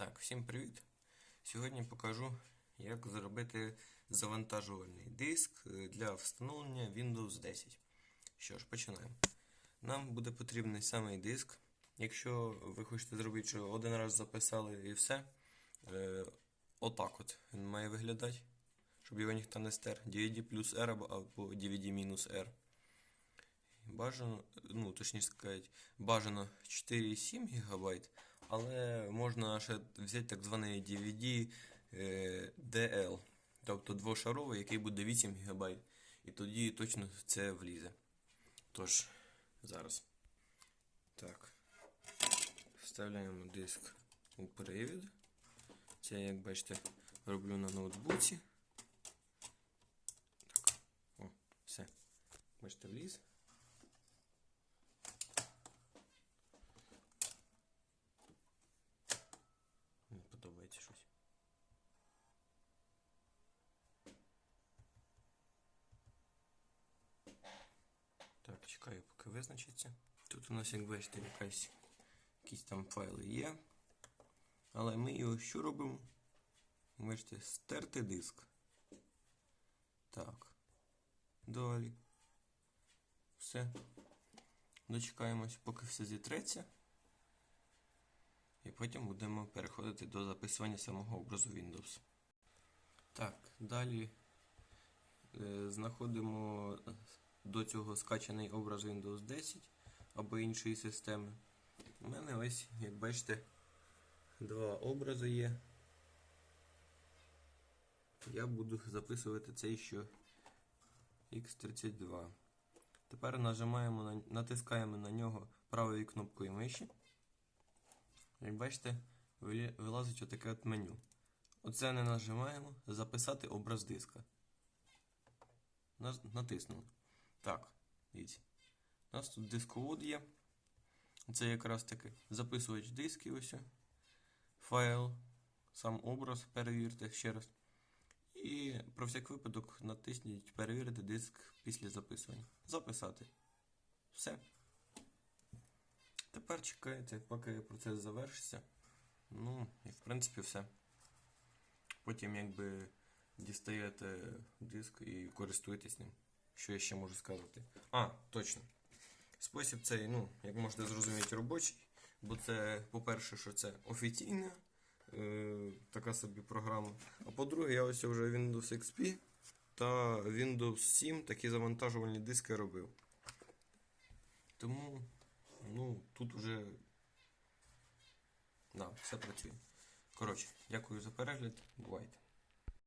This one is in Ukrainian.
Так, всім привіт! Сьогодні покажу, як зробити завантажувальний диск е, для встановлення Windows 10. Що ж, починаємо. Нам буде потрібний самий диск. Якщо ви хочете зробити, що один раз записали і все, е, отак от він має виглядати, щоб його ніхто не стер. DVD плюс R або DVD мінус R. Бажано, ну, точніше сказати, бажано 4,7 ГБ, але можна ще взяти так званий DVD е, DL, тобто двошаровий, який буде 8 ГБ, і тоді точно це влізе. Тож, зараз. Так. Вставляємо диск у привід. Це, як бачите, роблю на ноутбуці. Так. О, все. Бачите, вліз. Не подобається щось. Так, чекаю, поки визначиться. Тут у нас, як бачите, якась, якісь там файли є. Але ми його що робимо? Бачите, стерти диск. Так. Далі. Все. Дочекаємось, поки все зітреться. І потім будемо переходити до записування самого образу Windows. Так, далі е, знаходимо до цього скачаний образ Windows 10 або іншої системи. У мене ось, як бачите, два образи є. Я буду записувати цей що X32. Тепер нажимаємо на, натискаємо на нього правою кнопкою миші. Як бачите, вилазить отаке от меню. Оце не нажимаємо. Записати образ диска. Натиснули. Так, дивіться. У нас тут дисковод є. Це якраз таки записувач дисків ось. Файл, сам образ, перевірте ще раз. І про всяк випадок натисніть перевірити диск після записування. Записати. Все. Тепер чекаєте, поки процес завершиться. Ну, і в принципі все. Потім якби дістаєте диск і користуєтесь ним. Що я ще можу сказати? А, точно. Спосіб цей, ну, як можете зрозуміти, робочий. Бо це, по-перше, що це офіційна е, така собі програма. А по-друге, я ось вже Windows XP та Windows 7 такі завантажувальні диски робив. Тому, ну, тут уже. Да, все працює. Коротше, дякую за перегляд. Бувайте.